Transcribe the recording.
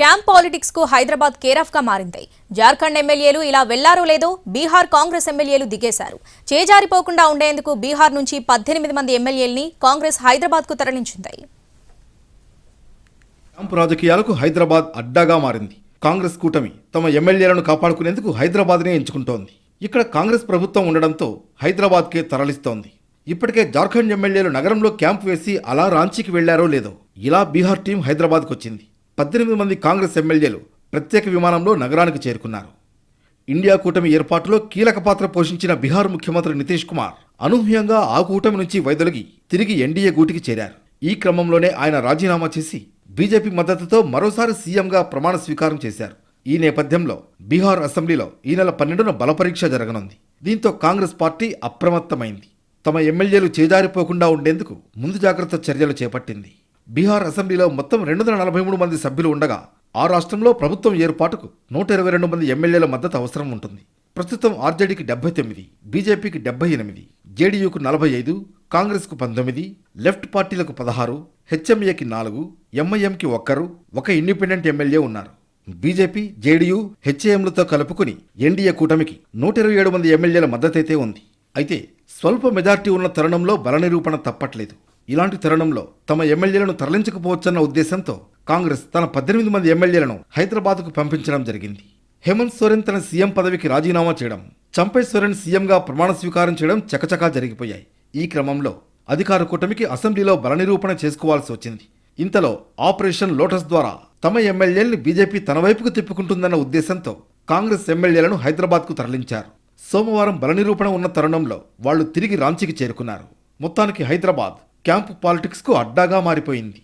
Camp పాలిటిక్స్కు Hyderabad కేరాఫ్గా మారింది. జార్ఖండ్ ఎమ్మెల్యేలు ఇలా వెళ్ళారో లేదో బీహార్ కాంగ్రెస్ ఎమ్మెల్యేలు దిగేశారు. చేజారిపోకుండా ఉండేందుకు బీహార్ నుంచి పద్దెనిమిది మంది ఎమ్మెల్యేలని కాంగ్రెస్ హైదరాబాద్కు తరలించింది. క్యాంప్ రాజకీయాలకు హైదరాబాద్ అడ్డాగా మారింది. కాంగ్రెస్ కూటమి తమ ఎమ్మెల్యేలను కాపాడుకునేందుకు హైదరాబాద్నే ఎంచుకుంటోంది. ఇక్కడ కాంగ్రెస్ ప్రభుత్వం ఉండడంతో హైదరాబాద్కే తరలిస్తోంది. ఇప్పటికే జార్ఖండ్ ఎమ్మెల్యేలు నగరంలో క్యాంప్ వేసి అలా రాంచీకి వెళ్ళారో లేదో ఇలా బీహార్ టీం హైదరాబాద్కు వచ్చింది. పద్దెనిమిది మంది కాంగ్రెస్ ఎమ్మెల్యేలు ప్రత్యేక విమానంలో నగరానికి చేరుకున్నారు. ఇండియా కూటమి ఏర్పాటులో కీలక పాత్ర పోషించిన బీహార్ ముఖ్యమంత్రి నితీష్ కుమార్ అనూహ్యంగా ఆ కూటమి నుంచి వైదొలిగి తిరిగి ఎన్డీఏ గూటికి చేరారు. ఈ క్రమంలోనే ఆయన రాజీనామా చేసి బీజేపీ మద్దతుతో మరోసారి సీఎంగా ప్రమాణ స్వీకారం చేశారు. ఈ నేపథ్యంలో బీహార్ అసెంబ్లీలో ఈ నెల పన్నెండున బలపరీక్ష జరగనుంది. దీంతో కాంగ్రెస్ పార్టీ అప్రమత్తమైంది. తమ ఎమ్మెల్యేలు చేజారిపోకుండా ఉండేందుకు ముందు జాగ్రత్త చర్యలు చేపట్టింది. బీహార్ అసెంబ్లీలో మొత్తం రెండు వందల నలభై మూడు మంది సభ్యులు ఉండగా ఆ రాష్ట్రంలో ప్రభుత్వం ఏర్పాటుకు నూట ఇరవై రెండు మంది ఎమ్మెల్యేల మద్దతు అవసరం ఉంటుంది. ప్రస్తుతం ఆర్జేడీకి డెబ్బై తొమ్మిది బీజేపీకి డెబ్బై ఎనిమిది జేడీయూకు నలభై ఐదు కాంగ్రెస్కు పంతొమ్మిది లెఫ్ట్ పార్టీలకు పదహారు హెచ్ఎంఏకి నాలుగు ఎంఐఎంకి ఒక్కరు ఒక ఇండిపెండెంట్ ఎమ్మెల్యే ఉన్నారు. బీజేపీ జేడీయూ హెచ్ఏఎంలతో కలుపుకుని ఎన్డీఏ కూటమికి నూట ఇరవై ఏడు మంది ఎమ్మెల్యేల మద్దతైతే ఉంది. అయితే స్వల్ప మెజార్టీ ఉన్న తరుణంలో బల నిరూపణ తప్పట్లేదు. ఇలాంటి తరుణంలో తమ ఎమ్మెల్యేలను తరలించకపోవచ్చన్న ఉద్దేశంతో కాంగ్రెస్ తన పద్దెనిమిది మంది ఎమ్మెల్యేలను హైదరాబాద్కు పంపించడం జరిగింది. హేమంత్ సోరెన్ తన సీఎం పదవికి రాజీనామా చేయడం చంపై సోరెన్ సీఎంగా ప్రమాణ స్వీకారం చేయడం చకచకా జరిగిపోయాయి. ఈ క్రమంలో అధికార కూటమికి అసెంబ్లీలో బల నిరూపణ చేసుకోవాల్సి వచ్చింది. ఇంతలో ఆపరేషన్ లోటస్ ద్వారా తమ ఎమ్మెల్యేల్ని బీజేపీ తన వైపుకు తిప్పుకుంటుందన్న ఉద్దేశంతో కాంగ్రెస్ ఎమ్మెల్యేలను హైదరాబాద్కు తరలించారు. సోమవారం బల నిరూపణ ఉన్న తరుణంలో వాళ్ళు తిరిగి రాంచీకి చేరుకున్నారు. మొత్తానికి హైదరాబాద్ క్యాంపు పాలిటిక్స్కు అడ్డాగా మారిపోయింది.